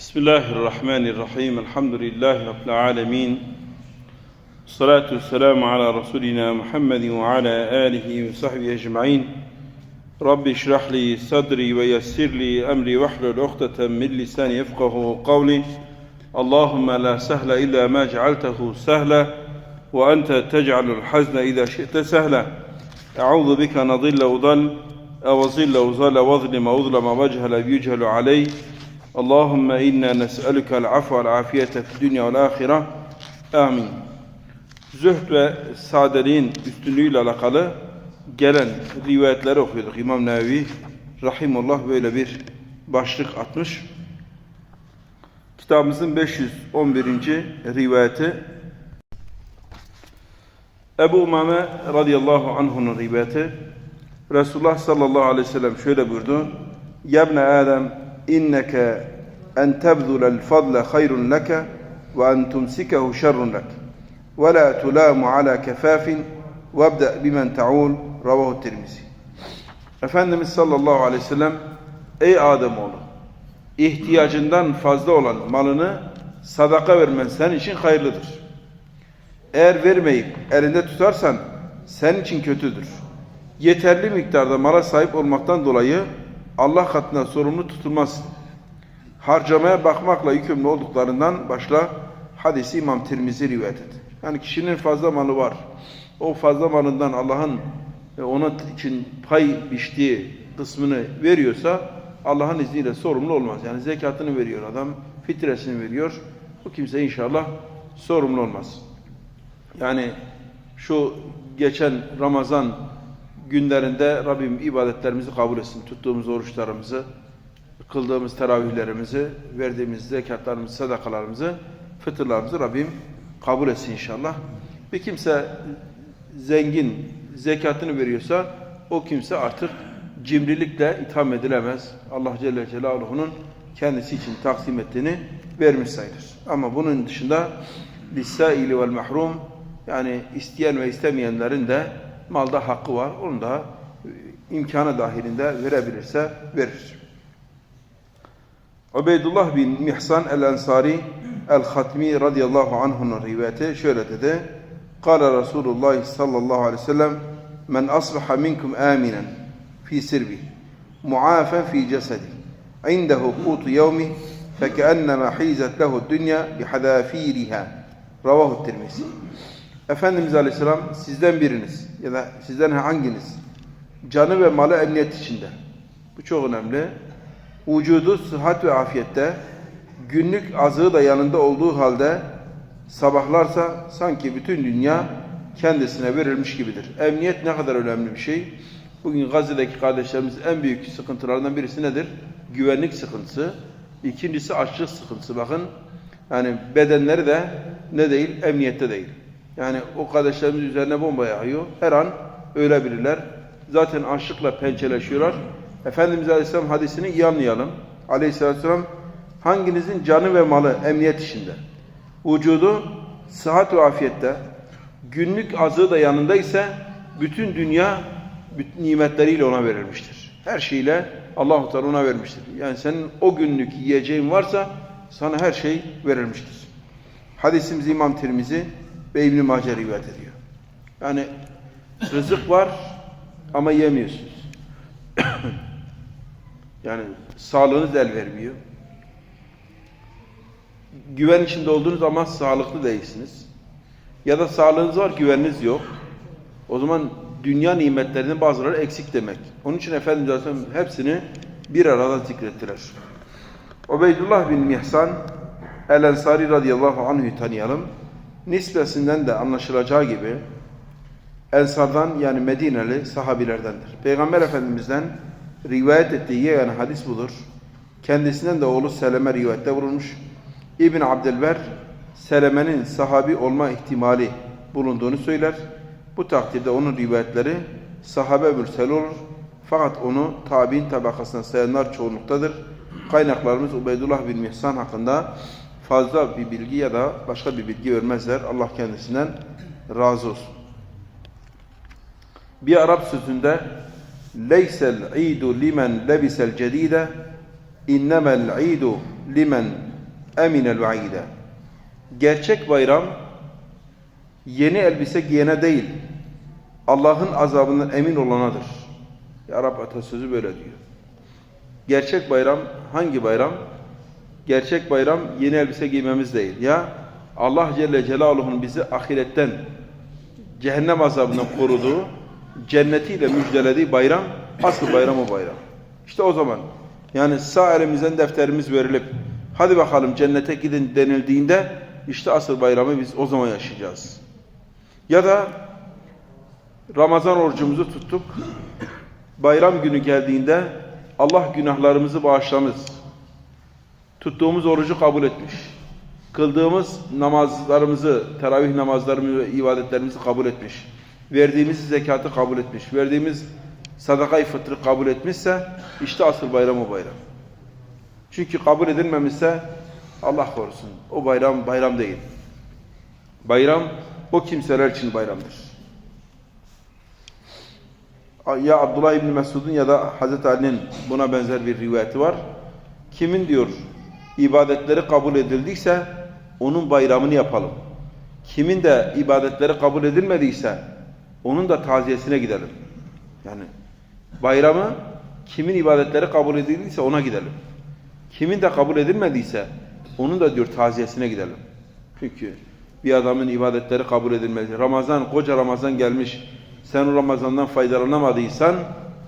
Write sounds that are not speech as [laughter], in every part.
بسم الله الرحمن الرحيم الحمد لله رب العالمين الصلاة والسلام على رسولنا محمد وعلى آله وصحبه أجمعين رب اشرح لي صدري ويسر لي أمري واحلل عقدة من لساني يفقه قولي اللهم لا سهل إلا ما جعلته سهلا وأنت تجعل الحزن إذا شئت سهلا أعوذ بك نضل وضل أو ظل واظلم وأظلم واجهل يجهل علي اللهم إنا نسألك العفو والعافية في الدنيا والآخرة آمين Zühd ve sadeliğin üstünlüğüyle alakalı gelen rivayetleri okuyorduk. İmam Nevevi Rahimullah böyle bir başlık atmış. Kitabımızın 511. rivayeti Ebu Umame radıyallahu anh'unun rivayeti Resulullah sallallahu aleyhi ve sellem şöyle buyurdu. Yabne Adem inneke en tebzulel fadle hayrun leke ve en tumsikehu şerrun lek. Ve la tulamu ala kefafin ve ebde bimen ta'ul ravahu tirmizi. Efendimiz sallallahu aleyhi ve sellem Ey Ademoğlu ihtiyacından fazla olan malını sadaka vermen senin için hayırlıdır. Eğer vermeyip elinde tutarsan senin için kötüdür. Yeterli miktarda mala sahip olmaktan dolayı Allah katında sorumlu tutulmaz. Harcamaya bakmakla yükümlü olduklarından başla hadisi İmam Tirmizi rivayet etti. Yani kişinin fazla malı var. O fazla malından Allah'ın e, ona için pay biçtiği kısmını veriyorsa Allah'ın izniyle sorumlu olmaz. Yani zekatını veriyor adam, fitresini veriyor. Bu kimse inşallah sorumlu olmaz. Yani şu geçen Ramazan günlerinde Rabbim ibadetlerimizi kabul etsin. Tuttuğumuz oruçlarımızı, kıldığımız teravihlerimizi, verdiğimiz zekatlarımızı, sadakalarımızı, fıtırlarımızı Rabbim kabul etsin inşallah. Bir kimse zengin zekatını veriyorsa o kimse artık cimrilikle itham edilemez. Allah Celle Celaluhu'nun kendisi için taksim ettiğini vermiş sayılır. Ama bunun dışında lissaili vel mahrum yani isteyen ve istemeyenlerin de malda hakkı var. Onu da imkanı dahilinde verebilirse verir. Ubeydullah bin Mihsan el-Ensari el-Hatmi radıyallahu anh'un rivayeti şöyle dedi. Kale Resulullah sallallahu aleyhi ve sellem men asbaha minkum aminen fi sirbi muafen fi cesedi indehu kutu yevmi fekennema hizet lehu dünya bihadafiriha ravahu tirmizi Efendimiz Aleyhisselam sizden biriniz ya da sizden hanginiz canı ve malı emniyet içinde. Bu çok önemli. Vücudu sıhhat ve afiyette günlük azığı da yanında olduğu halde sabahlarsa sanki bütün dünya kendisine verilmiş gibidir. Emniyet ne kadar önemli bir şey. Bugün Gazze'deki kardeşlerimiz en büyük sıkıntılarından birisi nedir? Güvenlik sıkıntısı. İkincisi açlık sıkıntısı. Bakın yani bedenleri de ne değil? Emniyette değil. Yani o kardeşlerimiz üzerine bomba yağıyor. Her an ölebilirler. Zaten açlıkla pençeleşiyorlar. Efendimiz Aleyhisselam hadisini iyi anlayalım. Aleyhisselatü Vesselam hanginizin canı ve malı emniyet içinde. Vücudu sıhhat ve afiyette. Günlük azığı da yanında ise bütün dünya bütün nimetleriyle ona verilmiştir. Her şeyle Allah-u Teala ona vermiştir. Yani senin o günlük yiyeceğin varsa sana her şey verilmiştir. Hadisimiz İmam Tirmizi ve İbn-i Mace rivayet ediyor. Yani rızık var ama yemiyorsunuz. [coughs] yani sağlığınız el vermiyor. Güven içinde olduğunuz ama sağlıklı değilsiniz. Ya da sağlığınız var, güveniniz yok. O zaman dünya nimetlerinin bazıları eksik demek. Onun için Efendimiz Aleyhisselam hepsini bir arada zikrettiler. Ubeydullah bin Mihsan El-Ensari radıyallahu anh'ü tanıyalım nispesinden de anlaşılacağı gibi Ensardan yani Medineli sahabilerdendir. Peygamber Efendimiz'den rivayet ettiği yegane hadis budur. Kendisinden de oğlu Seleme rivayette bulunmuş. İbn Abdülber Seleme'nin sahabi olma ihtimali bulunduğunu söyler. Bu takdirde onun rivayetleri sahabe mürsel olur. Fakat onu tabi'in tabakasına sayanlar çoğunluktadır. Kaynaklarımız Ubeydullah bin Mihsan hakkında fazla bir bilgi ya da başka bir bilgi vermezler. Allah kendisinden razı olsun. Bir Arap sözünde leysel idu limen lebisel cedide innemel idu limen eminel vaide. Gerçek bayram yeni elbise giyene değil, Allah'ın azabından emin olanadır. Ya Rab atasözü böyle diyor. Gerçek bayram hangi bayram? Gerçek bayram yeni elbise giymemiz değil. Ya Allah Celle Celaluhu'nun bizi ahiretten cehennem azabından koruduğu, cennetiyle müjdelediği bayram, asıl bayram o bayram. İşte o zaman yani sağ elimizden defterimiz verilip hadi bakalım cennete gidin denildiğinde işte asıl bayramı biz o zaman yaşayacağız. Ya da Ramazan orucumuzu tuttuk. Bayram günü geldiğinde Allah günahlarımızı bağışlamış. Tuttuğumuz orucu kabul etmiş. Kıldığımız namazlarımızı, teravih namazlarımızı ve ibadetlerimizi kabul etmiş. Verdiğimiz zekatı kabul etmiş. Verdiğimiz sadakayı fıtrı kabul etmişse işte asıl bayram o bayram. Çünkü kabul edilmemişse Allah korusun. O bayram bayram değil. Bayram o kimseler için bayramdır. Ya Abdullah İbni Mesud'un ya da Hazreti Ali'nin buna benzer bir rivayeti var. Kimin diyor ibadetleri kabul edildiyse onun bayramını yapalım. Kimin de ibadetleri kabul edilmediyse onun da taziyesine gidelim. Yani bayramı kimin ibadetleri kabul edildiyse ona gidelim. Kimin de kabul edilmediyse onun da diyor taziyesine gidelim. Çünkü bir adamın ibadetleri kabul edilmedi. Ramazan, koca Ramazan gelmiş. Sen o Ramazan'dan faydalanamadıysan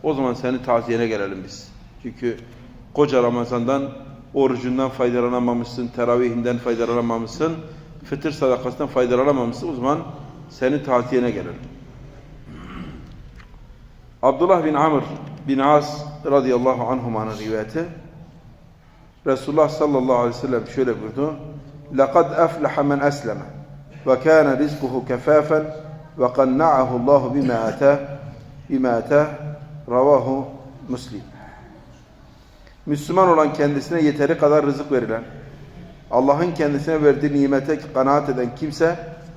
o zaman senin taziyene gelelim biz. Çünkü koca Ramazan'dan orucundan faydalanamamışsın, teravihinden faydalanamamışsın, fıtır sadakasından faydalanamamışsın. O zaman senin taziyene gelelim. Abdullah bin Amr bin As radıyallahu anhumanın rivayeti Resulullah sallallahu aleyhi ve sellem şöyle buyurdu. لَقَدْ أَفْلَحَ مَنْ أَسْلَمَ وَكَانَ رِزْقُهُ كَفَافًا وَقَنَّعَهُ اللّٰهُ بِمَا أَتَاهُ بِمَا أَتَاهُ Ravahu Müslim. Müslüman olan kendisine yeteri kadar rızık verilen, Allah'ın kendisine verdiği nimete kanaat eden kimse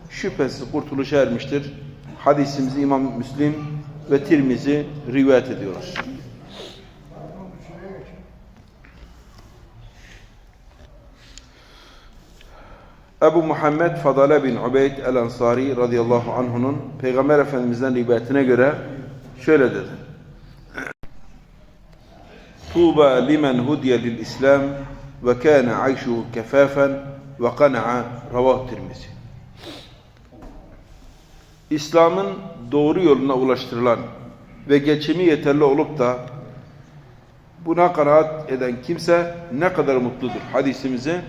şüphesiz kurtuluşa ermiştir. Hadisimizi İmam Müslim ve Tirmizi rivayet ediyorlar. Ebu Muhammed Fadale bin Ubeyd el-Ansari radıyallahu anh'unun Peygamber Efendimiz'den rivayetine göre şöyle dedi. Lil İslam ve kâne ayşuhu kefafen ve kana'a ravah Tirmizi. İslam'ın doğru yoluna ulaştırılan ve geçimi yeterli olup da buna kanaat eden kimse ne kadar mutludur. Hadisimizi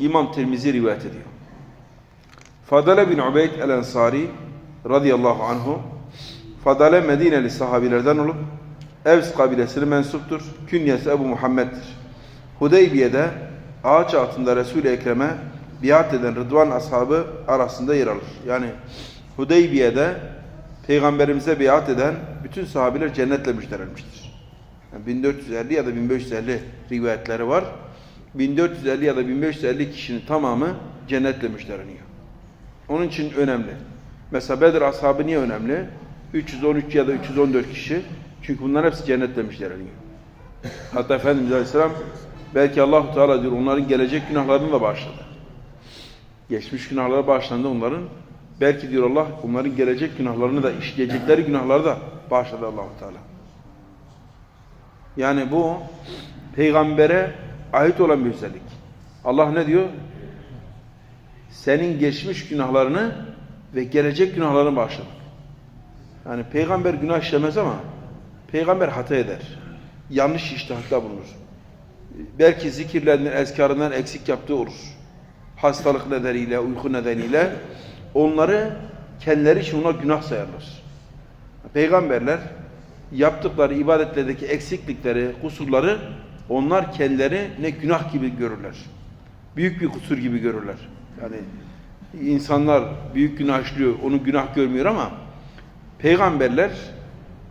İmam Tirmizi rivayet ediyor. Fadale bin Ubeyd el-Ensari radıyallahu anhu Fadale Medineli sahabilerden olup Evs kabilesine mensuptur. Künyesi Ebu Muhammed'dir. Hudeybiye'de ağaç altında Resul-i Ekrem'e biat eden Rıdvan ashabı arasında yer alır. Yani Hudeybiye'de Peygamberimize biat eden bütün sahabiler cennetle müjdelenmiştir. Yani 1450 ya da 1550 rivayetleri var. 1450 ya da 1550 kişinin tamamı cennetle müjdeleniyor. Onun için önemli. Mesela Bedir ashabı niye önemli? 313 ya da 314 kişi. Çünkü bunların hepsi cennetle müjdeleniyor. Hatta Efendimiz Aleyhisselam belki allah Teala diyor onların gelecek günahlarını da bağışladı. Geçmiş günahları bağışlandı onların. Belki diyor Allah onların gelecek günahlarını da işleyecekleri günahları da bağışladı allah Teala. Yani bu peygambere ait olan bir özellik. Allah ne diyor? Senin geçmiş günahlarını ve gelecek günahlarını bağışlamak. Yani peygamber günah işlemez ama peygamber hata eder. Yanlış iştihatta bulunur. Belki zikirlerinden, ezkarından eksik yaptığı olur. Hastalık nedeniyle, uyku nedeniyle onları kendileri için ona günah sayarlar. Peygamberler yaptıkları ibadetlerdeki eksiklikleri, kusurları onlar kendileri ne günah gibi görürler. Büyük bir kusur gibi görürler. Yani insanlar büyük günah işliyor, onu günah görmüyor ama peygamberler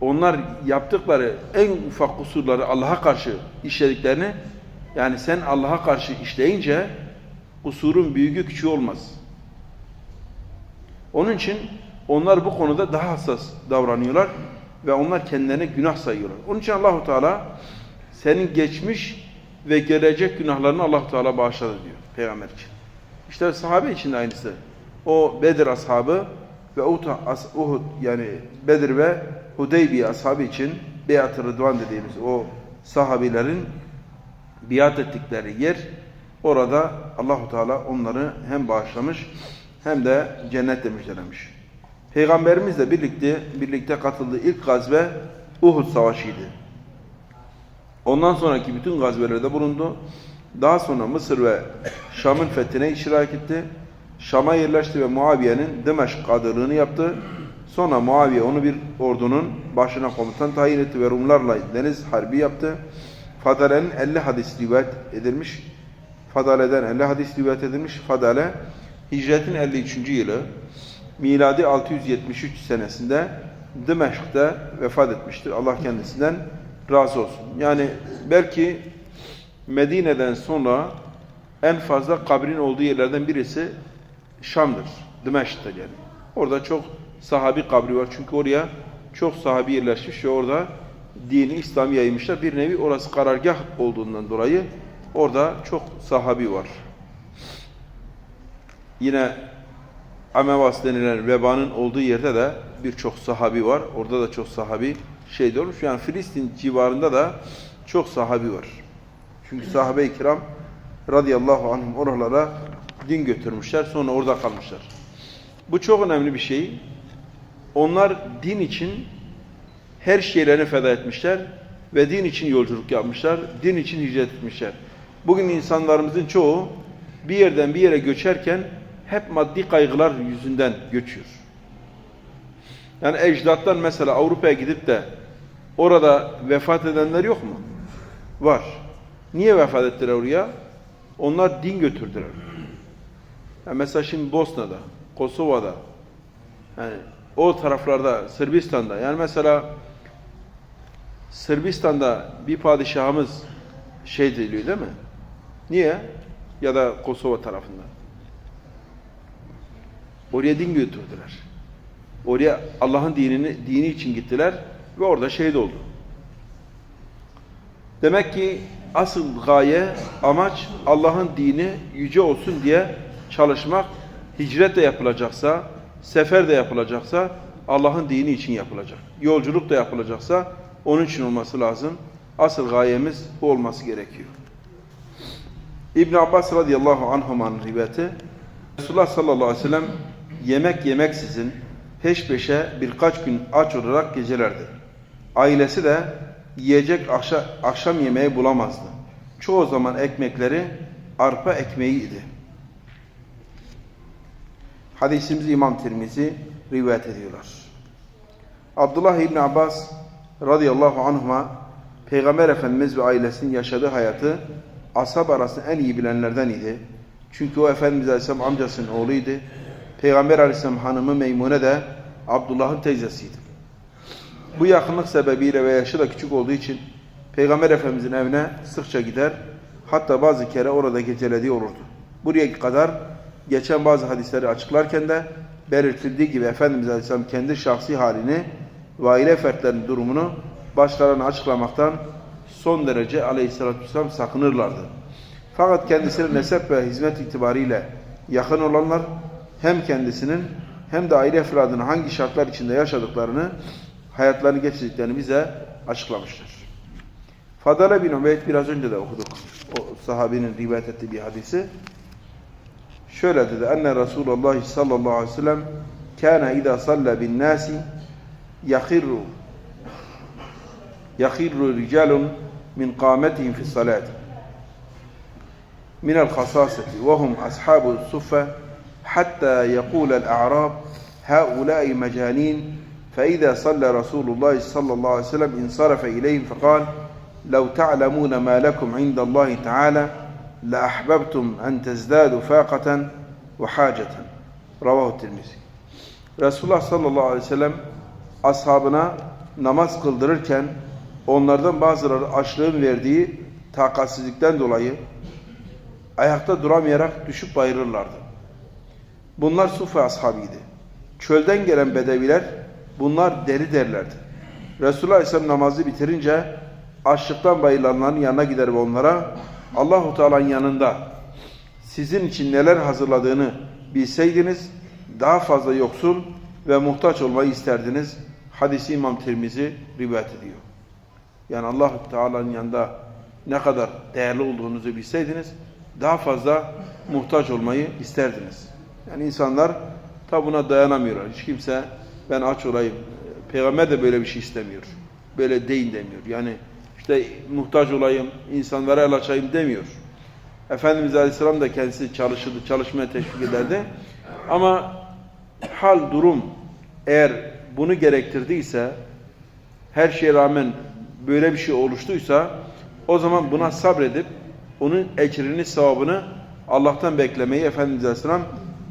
onlar yaptıkları en ufak kusurları Allah'a karşı işlediklerini yani sen Allah'a karşı işleyince kusurun büyüğü küçüğü olmaz. Onun için onlar bu konuda daha hassas davranıyorlar ve onlar kendilerine günah sayıyorlar. Onun için Allahu Teala senin geçmiş ve gelecek günahlarını Allah Teala bağışladı diyor. peygamber için. İşte sahabe için de aynısı. O Bedir ashabı ve Uhud yani Bedir ve Hudeybiye ashabı için Beyat-ı Rıdvan dediğimiz o sahabilerin biat ettikleri yer orada Allahu Teala onları hem bağışlamış hem de cennetle müjdelemiş. Peygamberimizle birlikte birlikte katıldığı ilk gazve Uhud Savaşı'ydı. Ondan sonraki bütün gazvelerde bulundu. Daha sonra Mısır ve Şam'ın fethine iştirak etti. Şam'a yerleşti ve Muaviye'nin Dimeşk kadırlığını yaptı. Sonra Muaviye onu bir ordunun başına komutan tayin etti ve Rumlarla deniz harbi yaptı. Fadale'nin 50 hadis rivayet edilmiş. Fadale'den 50 hadis rivayet edilmiş. Fadale hicretin 53. yılı miladi 673 senesinde Dimeşk'te vefat etmiştir. Allah kendisinden razı olsun. Yani belki Medine'den sonra en fazla kabrin olduğu yerlerden birisi Şam'dır. Dimeşk'te yani. Orada çok sahabi kabri var. Çünkü oraya çok sahabi yerleşmiş ve orada dini İslam yaymışlar. Bir nevi orası karargah olduğundan dolayı orada çok sahabi var. Yine Amevas denilen vebanın olduğu yerde de birçok sahabi var. Orada da çok sahabi şey olmuş. Yani Filistin civarında da çok sahabi var. Çünkü sahabe-i kiram radıyallahu anhum oralara din götürmüşler. Sonra orada kalmışlar. Bu çok önemli bir şey. Onlar din için her şeylerini feda etmişler ve din için yolculuk yapmışlar. Din için hicret etmişler. Bugün insanlarımızın çoğu bir yerden bir yere göçerken hep maddi kaygılar yüzünden göçüyor. Yani ecdattan mesela Avrupa'ya gidip de orada vefat edenler yok mu? Var. Niye vefat ettiler oraya? Onlar din götürdüler. Yani mesela şimdi Bosna'da, Kosova'da, yani o taraflarda, Sırbistan'da, yani mesela Sırbistan'da bir padişahımız şey deniliyor değil mi? Niye? Ya da Kosova tarafında. Oraya din götürdüler. Oraya Allah'ın dinini dini için gittiler ve orada şehit oldu. Demek ki asıl gaye, amaç Allah'ın dini yüce olsun diye çalışmak. Hicret de yapılacaksa, sefer de yapılacaksa Allah'ın dini için yapılacak. Yolculuk da yapılacaksa onun için olması lazım. Asıl gayemiz bu olması gerekiyor. İbn Abbas radıyallahu anhumanın rivayeti Resulullah sallallahu aleyhi ve sellem yemek yemeksizin peş peşe birkaç gün aç olarak gecelerdi. Ailesi de yiyecek akşam, akşam yemeği bulamazdı. Çoğu zaman ekmekleri arpa ekmeğiydi. Hadisimizi İmam Tirmizi rivayet ediyorlar. Abdullah İbni Abbas radıyallahu anhuma Peygamber Efendimiz ve ailesinin yaşadığı hayatı ashab arasında en iyi bilenlerden idi. Çünkü o Efendimiz Aleyhisselam amcasının oğluydu. Peygamber Aleyhisselam hanımı Meymune de Abdullah'ın teyzesiydi. Bu yakınlık sebebiyle ve yaşı da küçük olduğu için Peygamber Efendimizin evine sıkça gider. Hatta bazı kere orada gecelediği olurdu. Buraya kadar geçen bazı hadisleri açıklarken de belirtildiği gibi Efendimiz Aleyhisselam kendi şahsi halini ve aile fertlerinin durumunu başkalarına açıklamaktan son derece Aleyhisselatü Vesselam sakınırlardı. Fakat kendisine nesep ve hizmet itibariyle yakın olanlar hem kendisinin hem de aile efradının hangi şartlar içinde yaşadıklarını, hayatlarını geçirdiklerini bize açıklamışlar. Fadale bin Ubeyd biraz önce de okuduk. O sahabinin rivayet ettiği bir hadisi. Şöyle dedi. Enne Resulullah sallallahu aleyhi ve sellem kâne idâ salla bin nâsi yakirru yakirru ricalun min qametihim fi salati من الخصاصة وهم أصحاب الصفة حتى يقول الأعراب هؤلاء مجانين فإذا صلى رسول الله صلى الله عليه وسلم انصرف إليهم فقال لو تعلمون ما لكم عند الله تعالى لأحببتم أن تزدادوا فاقة وحاجة رواه الترمذي Resulullah sallallahu aleyhi ve sellem ashabına namaz kıldırırken onlardan bazıları açlığın verdiği takatsizlikten dolayı ayakta duramayarak düşüp bayılırlardı. Bunlar Sufi ashabiydi. Çölden gelen bedeviler bunlar deri derlerdi. Resulullah Aleyhisselam namazı bitirince açlıktan bayılanların yanına gider ve onlara Allahu Teala'nın yanında sizin için neler hazırladığını bilseydiniz daha fazla yoksul ve muhtaç olmayı isterdiniz. Hadisi İmam Tirmizi rivayet ediyor. Yani allah Teala'nın yanında ne kadar değerli olduğunuzu bilseydiniz daha fazla muhtaç olmayı isterdiniz. Yani insanlar tabi buna dayanamıyorlar. Hiç kimse ben aç olayım. Peygamber de böyle bir şey istemiyor. Böyle deyin demiyor. Yani işte muhtaç olayım, insanlara el açayım demiyor. Efendimiz Aleyhisselam da kendisi çalışırdı, çalışmaya teşvik ederdi. Ama hal, durum eğer bunu gerektirdiyse, her şeye rağmen böyle bir şey oluştuysa, o zaman buna sabredip, onun ecrini, sevabını Allah'tan beklemeyi Efendimiz Aleyhisselam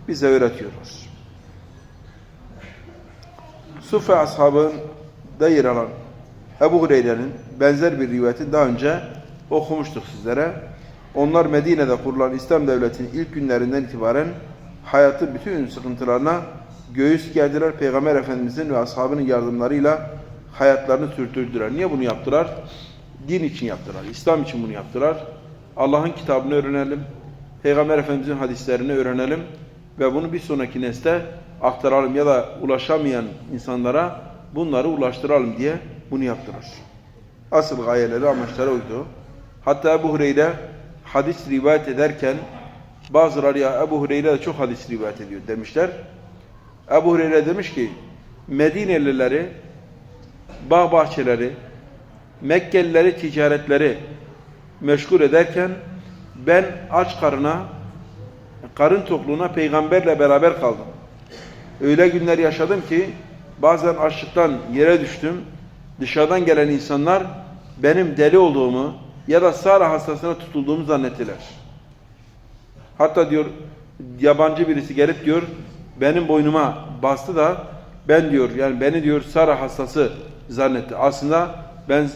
bize öğretiyorlar. Sufe ashabında yer alan Ebu Hureyre'nin benzer bir rivayeti daha önce okumuştuk sizlere. Onlar Medine'de kurulan İslam devletinin ilk günlerinden itibaren hayatı bütün sıkıntılarına göğüs gerdiler. Peygamber Efendimizin ve ashabının yardımlarıyla hayatlarını sürdürdüler. Niye bunu yaptılar? Din için yaptılar. İslam için bunu yaptılar. Allah'ın kitabını öğrenelim. Peygamber Efendimizin hadislerini öğrenelim ve bunu bir sonraki nesle aktaralım ya da ulaşamayan insanlara bunları ulaştıralım diye bunu yaptılar. Asıl gayeleri, amaçları oydu. Hatta Ebu Hureyre hadis rivayet ederken bazıları ya Ebu Hureyre de çok hadis rivayet ediyor demişler. Ebu Hureyre demiş ki Medinelileri, bağ bahçeleri, Mekkelileri ticaretleri meşgul ederken ben aç karına, karın tokluğuna peygamberle beraber kaldım. Öyle günler yaşadım ki bazen açlıktan yere düştüm. Dışarıdan gelen insanlar benim deli olduğumu ya da Sara hastasına tutulduğumu zannettiler. Hatta diyor yabancı birisi gelip diyor benim boynuma bastı da ben diyor yani beni diyor Sara hastası zannetti. Aslında ben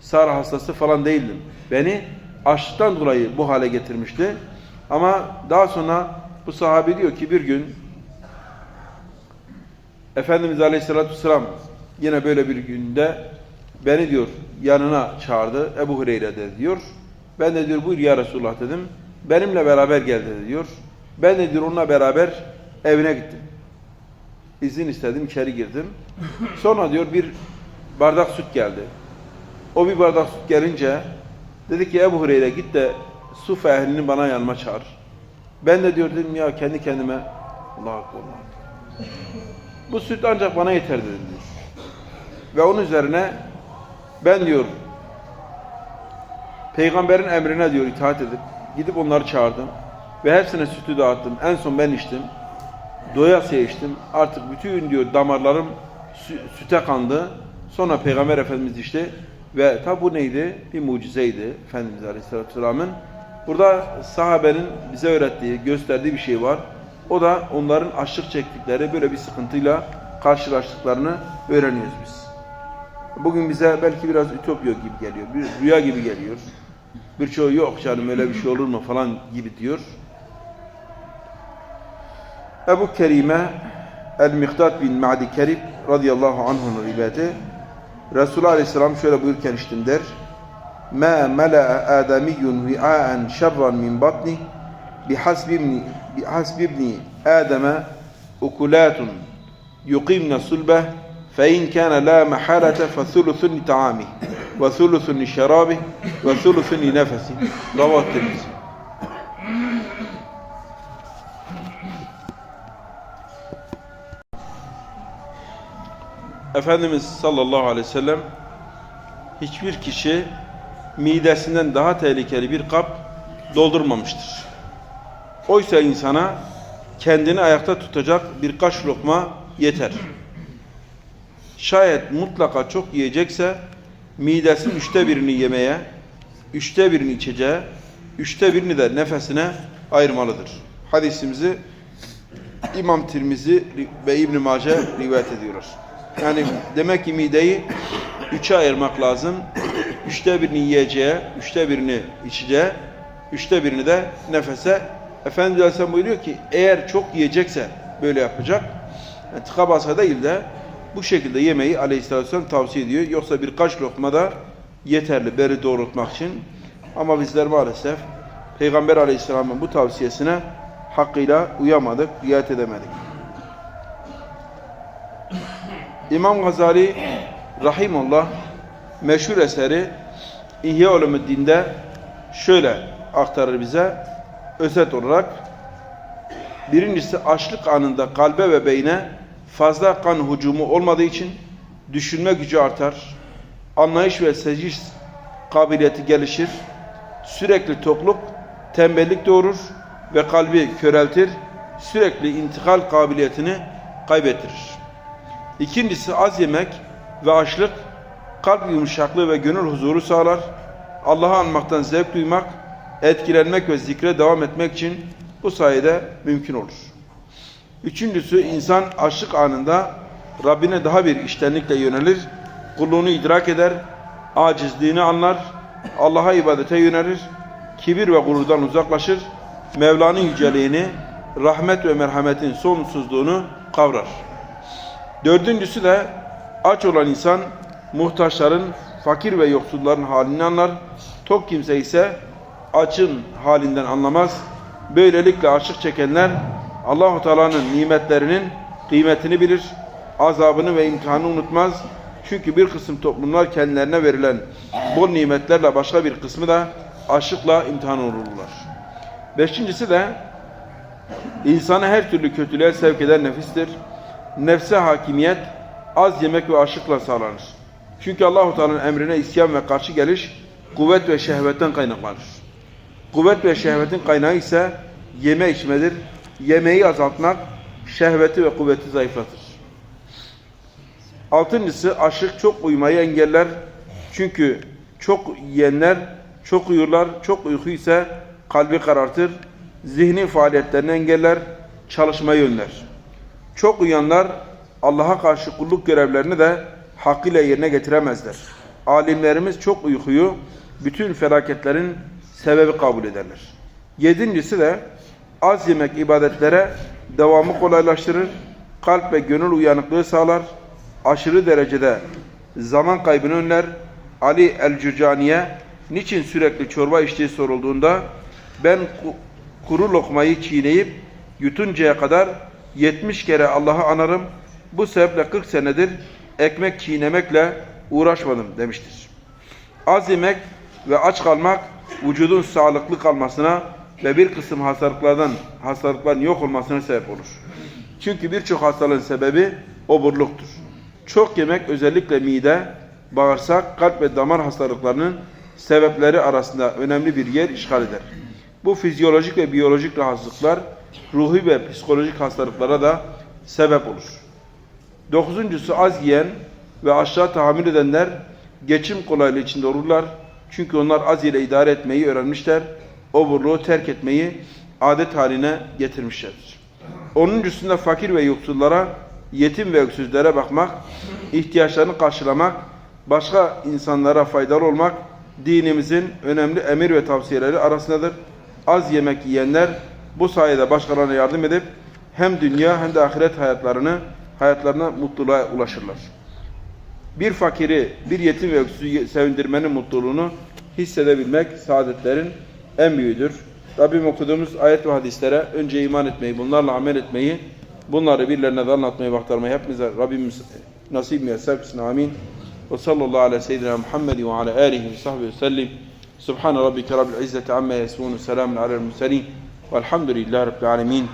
Sara hastası falan değildim. Beni açlıktan dolayı bu hale getirmişti. Ama daha sonra bu sahabe diyor ki bir gün Efendimiz Aleyhisselatü Vesselam yine böyle bir günde beni diyor yanına çağırdı. Ebu Hureyre dedi diyor. Ben de diyor buyur ya Resulullah dedim. Benimle beraber gel dedi diyor. Ben de diyor onunla beraber evine gittim. İzin istedim içeri girdim. Sonra diyor bir bardak süt geldi. O bir bardak süt gelince dedi ki Ebu Hureyre git de su ehlini bana yanıma çağır. Ben de diyor dedim ya kendi kendime Allah akbar. Bu süt ancak bana yeter dedim diyor. Ve onun üzerine ben diyor peygamberin emrine diyor itaat edip gidip onları çağırdım ve hepsine sütü dağıttım. En son ben içtim. Doyasıya içtim. Artık bütün diyor damarlarım sü süte kandı. Sonra peygamber efendimiz içti ve tabi bu neydi? Bir mucizeydi Efendimiz Aleyhisselatü Vesselam'ın. Burada sahabenin bize öğrettiği, gösterdiği bir şey var. O da onların açlık çektikleri böyle bir sıkıntıyla karşılaştıklarını öğreniyoruz biz. Bugün bize belki biraz ütopya gibi geliyor, bir rüya gibi geliyor. Birçoğu yok canım öyle bir şey olur mu falan gibi diyor. Ebu Kerime El-Miktat bin Ma'di Kerib radıyallahu anh'un rivayeti Resulullah Aleyhisselam şöyle buyurken iştim der. Ma mela'a adamiyyun vi'a'an şerran min batni bihasbi ibni bihasbi ibni Adem'e ukulatun yuqimna sulbeh فإن كان لا محالة فثلث لطعامه وثلث لشرابه وثلث لنفسه رواه الترمذي Efendimiz sallallahu aleyhi ve sellem hiçbir kişi midesinden daha tehlikeli bir kap doldurmamıştır. Oysa insana kendini ayakta tutacak birkaç lokma yeter. Şayet mutlaka çok yiyecekse midesinin üçte birini yemeye, üçte birini içeceğe, üçte birini de nefesine ayırmalıdır. Hadisimizi İmam Tirmizi ve İbn Mace rivayet ediyorlar. Yani demek ki mideyi üçe ayırmak lazım. Üçte birini yiyeceğe, üçte birini içeceğe, üçte birini de nefese. Efendimiz Aleyhisselam buyuruyor ki eğer çok yiyecekse böyle yapacak. Yani tıka basa değil de bu şekilde yemeği Aleyhisselatü Vesselam tavsiye ediyor. Yoksa birkaç lokma da yeterli beri doğrultmak için. Ama bizler maalesef Peygamber Aleyhisselam'ın bu tavsiyesine hakkıyla uyamadık, riayet edemedik. İmam Gazali Rahimullah meşhur eseri İhya Ulumuddin'de şöyle aktarır bize özet olarak birincisi açlık anında kalbe ve beyne fazla kan hücumu olmadığı için düşünme gücü artar, anlayış ve seçiş kabiliyeti gelişir, sürekli tokluk tembellik doğurur ve kalbi köreltir, sürekli intikal kabiliyetini kaybettirir. İkincisi az yemek ve açlık kalp yumuşaklığı ve gönül huzuru sağlar. Allah'ı anmaktan zevk duymak, etkilenmek ve zikre devam etmek için bu sayede mümkün olur. Üçüncüsü insan açlık anında Rabbine daha bir iştenlikle yönelir, kulluğunu idrak eder, acizliğini anlar, Allah'a ibadete yönelir, kibir ve gururdan uzaklaşır, Mevla'nın yüceliğini, rahmet ve merhametin sonsuzluğunu kavrar. Dördüncüsü de aç olan insan muhtaçların, fakir ve yoksulların halini anlar. Tok kimse ise açın halinden anlamaz. Böylelikle açlık çekenler Allahu Teala'nın nimetlerinin kıymetini bilir. Azabını ve imtihanı unutmaz. Çünkü bir kısım toplumlar kendilerine verilen bol nimetlerle başka bir kısmı da açlıkla imtihan olurlar. Beşincisi de insanı her türlü kötülüğe sevk eden nefistir. Nefse hakimiyet az yemek ve açlıkla sağlanır. Çünkü Allahu Teala'nın emrine isyan ve karşı geliş kuvvet ve şehvetten kaynaklanır. Kuvvet ve şehvetin kaynağı ise yeme içmedir. Yemeği azaltmak şehveti ve kuvveti zayıflatır. Altıncısı açlık çok uyumayı engeller. Çünkü çok yiyenler çok uyurlar. Çok uyku ise kalbi karartır. Zihni faaliyetlerini engeller. Çalışmayı önler. Çok uyanlar Allah'a karşı kulluk görevlerini de hakkıyla yerine getiremezler. Alimlerimiz çok uykuyu bütün felaketlerin sebebi kabul ederler. Yedincisi de az yemek ibadetlere devamı kolaylaştırır, kalp ve gönül uyanıklığı sağlar, aşırı derecede zaman kaybını önler. Ali el-Cürcaniye niçin sürekli çorba içtiği sorulduğunda ben ku- kuru lokmayı çiğneyip yutuncaya kadar 70 kere Allah'ı anarım. Bu sebeple 40 senedir ekmek çiğnemekle uğraşmadım demiştir. Az yemek ve aç kalmak vücudun sağlıklı kalmasına ve bir kısım hastalıklardan hastalıkların yok olmasına sebep olur. Çünkü birçok hastalığın sebebi oburluktur. Çok yemek özellikle mide, bağırsak, kalp ve damar hastalıklarının sebepleri arasında önemli bir yer işgal eder. Bu fizyolojik ve biyolojik rahatsızlıklar ruhi ve psikolojik hastalıklara da sebep olur. Dokuzuncusu az yiyen ve aşağı tahammül edenler geçim kolaylığı içinde olurlar. Çünkü onlar az ile idare etmeyi öğrenmişler. Oburluğu terk etmeyi adet haline getirmişlerdir. Onuncusunda fakir ve yoksullara, yetim ve öksüzlere bakmak, ihtiyaçlarını karşılamak, başka insanlara faydalı olmak dinimizin önemli emir ve tavsiyeleri arasındadır. Az yemek yiyenler bu sayede başkalarına yardım edip hem dünya hem de ahiret hayatlarını hayatlarına mutluluğa ulaşırlar. Bir fakiri, bir yetim ve öksüzü sevindirmenin mutluluğunu hissedebilmek saadetlerin en büyüğüdür. Rabbim okuduğumuz ayet ve hadislere önce iman etmeyi, bunlarla amel etmeyi, bunları birilerine de anlatmayı, aktarmayı hepimize Rabbimiz nasip müyesser kılsın. Amin. Ve sallallahu ala seyyidina Muhammed ve ala alihi ve sahbihi ve sellim. Subhane rabbike rabbil izzeti amma yasifun. Selamun alel murselin. Velhamdülillahi rabbil alemin.